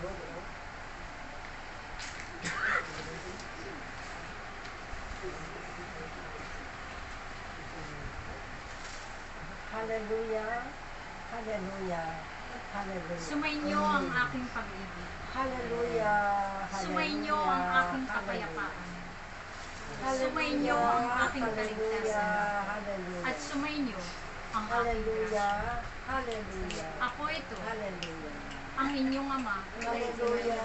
Hallelujah. Hallelujah. Hallelujah. Sumainyo ang aking pag-ibig. Hallelujah. Sumainyo ang aking kapayapaan. Sumainyo ang aking kaligtasan. Hallelujah. At sumainyo ang aking grasya. Hallelujah. Hallelujah. Ako ito, Hallelujah. Ang inyong ama, Hallelujah.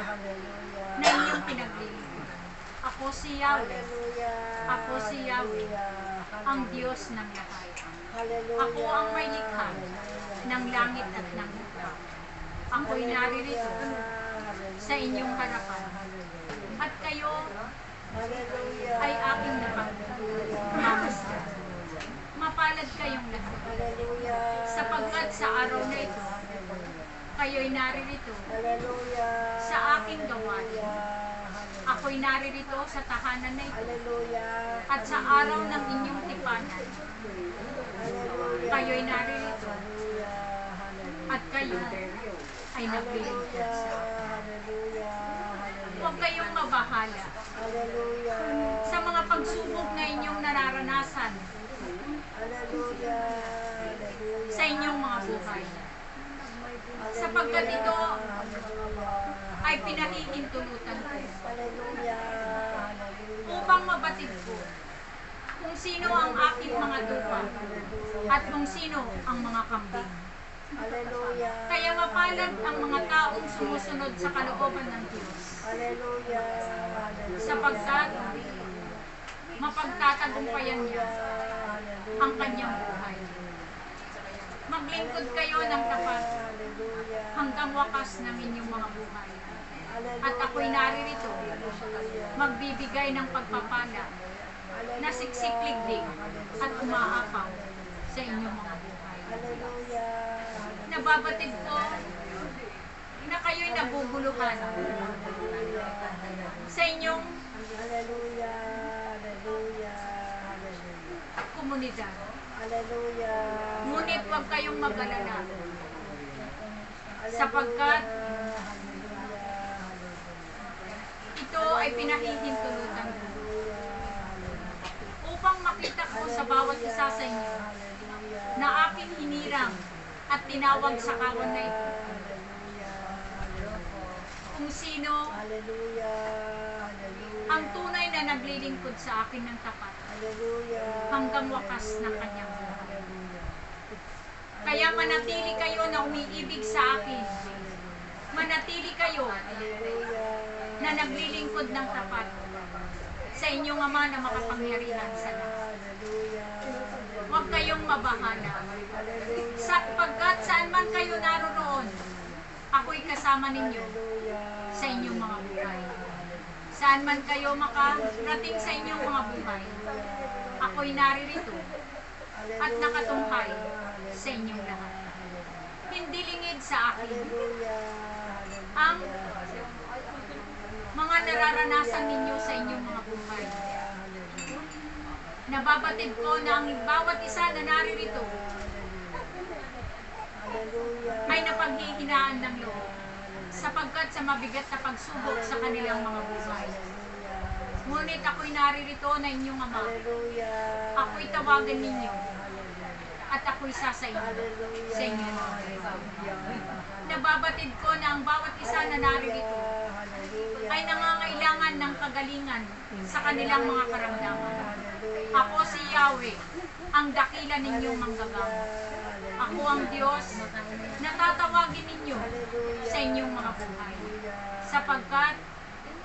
Hallelujah. na inyong pinaglilingkuran. Ako si Yahweh, Hallelujah. Ako si Yahweh, Hallelujah. ang Diyos ng lahat. Hallelujah. Ako ang may likha ng langit at ng lupa. Ako'y naririto sa inyong harapan. At kayo Hallelujah. ay aking napagmamasdan. Mapalad kayong lahat. Hallelujah. Sapagkat sa araw na kayo'y naririto. Hallelujah. sa aking gawain. Ako'y naririto sa tahanan na ito. Hallelujah. At sa araw ng inyong tipanan, kayo'y naririto. Hallelujah. At kayo ay. Hallelujah. Huwag kayong mabahala Hallelujah. sa mga pagsubok na inyong nararanasan Hallelujah. Hallelujah. sa inyong mga buhay. Sapagkat ito ay pinahihintulutan ko upang mabatid ko kung sino ang aking mga tupa at kung sino ang mga kambing. Hallelujah. Kaya mapalad ang mga taong sumusunod sa kalooban ng Diyos. Hallelujah. sapagkat mapagtatagumpayan niya ang kanyang buhay. Maglingkod kayo ng tapat hanggang wakas ng inyong mga buhay. At ako'y naririto, magbibigay ng pagpapala na siksikliglig at umaapaw sa inyong mga buhay. Nababatid ko na kayo'y nabubuluhan sa inyong komunidad. Hallelujah. Ngunit huwag kayong magalala sapagkat ito ay pinahihintulutan ko upang makita ko sa bawat isa sa inyo na aking hinirang at tinawag sa kawan na ito kung sino ang tunay na naglilingkod sa akin ng tapat hanggang wakas ng kanyang. Kaya manatili kayo na umiibig sa akin. Manatili kayo na naglilingkod ng tapat sa inyong ama na makapangyarihan sa lahat. Huwag kayong mabahala. Sapagkat saan man kayo naroon, ako'y kasama ninyo sa inyong mga buhay. Saan man kayo makarating sa inyong mga buhay, ako'y naririto at nakatunghay sa inyong lahat. Hindi lingid sa akin ang mga nararanasan ninyo sa inyong mga buhay. Nababatid ko na ang bawat isa na naririto ay napaghihinaan ng loob sapagkat sa mabigat na pagsubok sa kanilang mga buhay. Ngunit ako'y naririto na inyong ama. Ako'y tawagan ninyo at ako'y sasayin sa buhay. Nababatid ko na ang bawat isa na naririto ay nangangailangan ng kagalingan sa kanilang mga karamdaman. Ako si Yahweh, ang dakila ninyong manggagamot. Ako ang Diyos na tatawagin ninyo sa inyong mga buhay. Sapagkat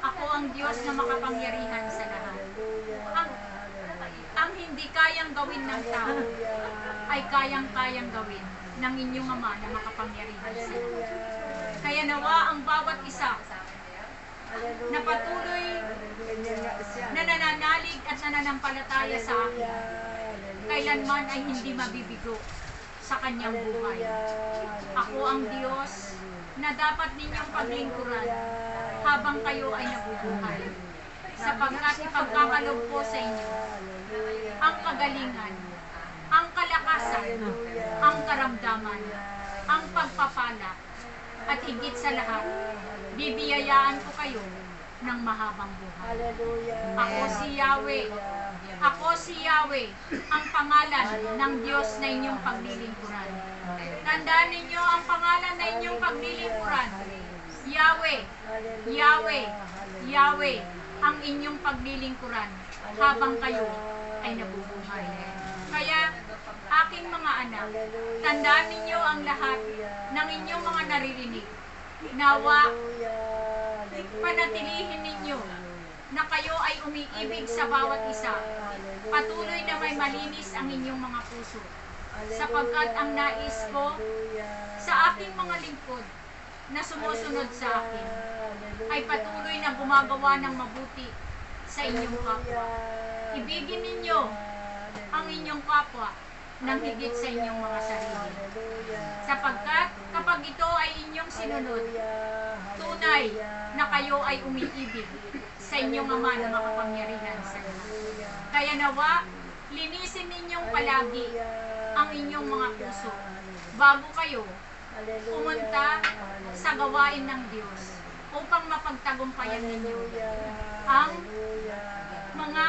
ako ang Diyos na makapangyarihan sa lahat. Hindi kayang gawin ng tao ay kayang-kayang gawin ng inyong Ama na makapangyarihan sa. Kaya nawa ang bawat isa na patuloy na nananalig at nananampalataya sa akin, kailanman ay hindi mabibigo sa kanyang buhay. Ako ang Diyos na dapat ninyong paglingkuran habang kayo ay nabubuhay. Sapagkat ipagkakalog ko sa inyo ang kagalingan, ang kalakasan, ang karamdaman, ang pagpapala, At higit sa lahat, bibiyayaan ko kayo ng mahabang buhay. Ako si Yahweh. Ako si Yahweh, ang pangalan ng Diyos na inyong paglilingkuran. Tandaan ninyo ang pangalan na inyong paglilingkuran. Yahweh, Yahweh, Yahweh, ang inyong paglilingkuran habang kayo ay nabubuhay. Kaya, aking mga anak, tandaan ninyo ang lahat ng inyong mga naririnig. Nawa, panatilihin ninyo na kayo ay umiibig sa bawat isa. Patuloy na may malinis ang inyong mga puso. Sapagkat ang nais ko sa aking mga lingkod na sumusunod sa akin ay patuloy na gumagawa ng mabuti sa inyong kapwa. Ibigin ninyo ang inyong kapwa ng higit sa inyong mga sarili. Sapagkat kapag ito ay inyong sinunod, tunay na kayo ay umiibig sa inyong ama na makapangyarihan sa lahat. Kaya nawa, linisin ninyong palagi ang inyong mga puso bago kayo pumunta sa gawain ng Diyos upang mapagtagumpayan ninyo ang mga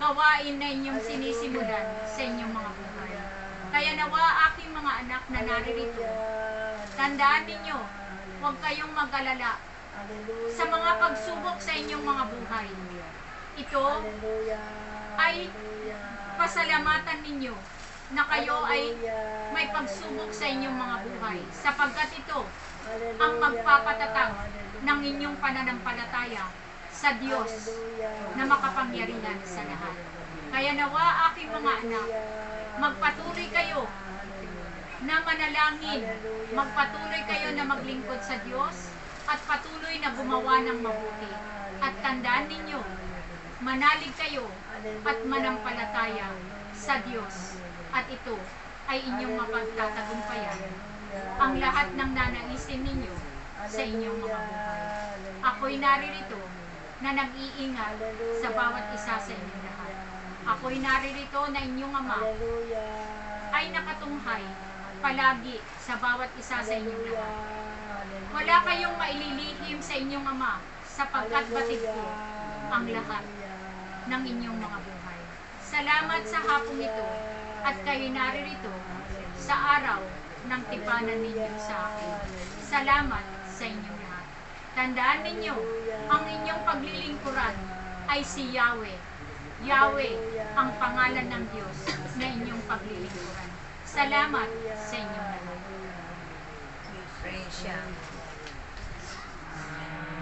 gawain na inyong sinisimulan sa inyong mga buhay. Kaya nawa aking mga anak na naririto, tandaan ninyo, huwag kayong mag-alala sa mga pagsubok sa inyong mga buhay. Ito ay pasalamatan ninyo na kayo ay may pagsubok sa inyong mga buhay sapagkat ito ang magpapatatag ng inyong pananampalataya sa Diyos na makapangyarihan sa lahat. Kaya nawa aking mga anak, magpatuloy kayo na manalangin, magpatuloy kayo na maglingkod sa Diyos at patuloy na gumawa ng mabuti. At tandaan ninyo, manalig kayo at manampalataya sa Diyos at ito ay inyong mapagtatagumpayan ang lahat ng nanaisin ninyo sa inyong mga buhay. Ako'y naririto na nag-iingat sa bawat isa sa inyong lahat. Ako'y naririto na inyong ama ay nakatunghay palagi sa bawat isa sa inyong lahat. Wala kayong maililihim sa inyong ama sapagkat batid ko ang lahat ng inyong mga buhay. Salamat sa hapong ito at kayo naririto sa araw ng tipanan ninyo sa akin. Salamat sa inyong lahat. Tandaan ninyo, ang inyong paglilingkuran ay si Yahweh. Yahweh ang pangalan ng Diyos na inyong paglilingkuran. Salamat sa inyong lahat. Praise Siya.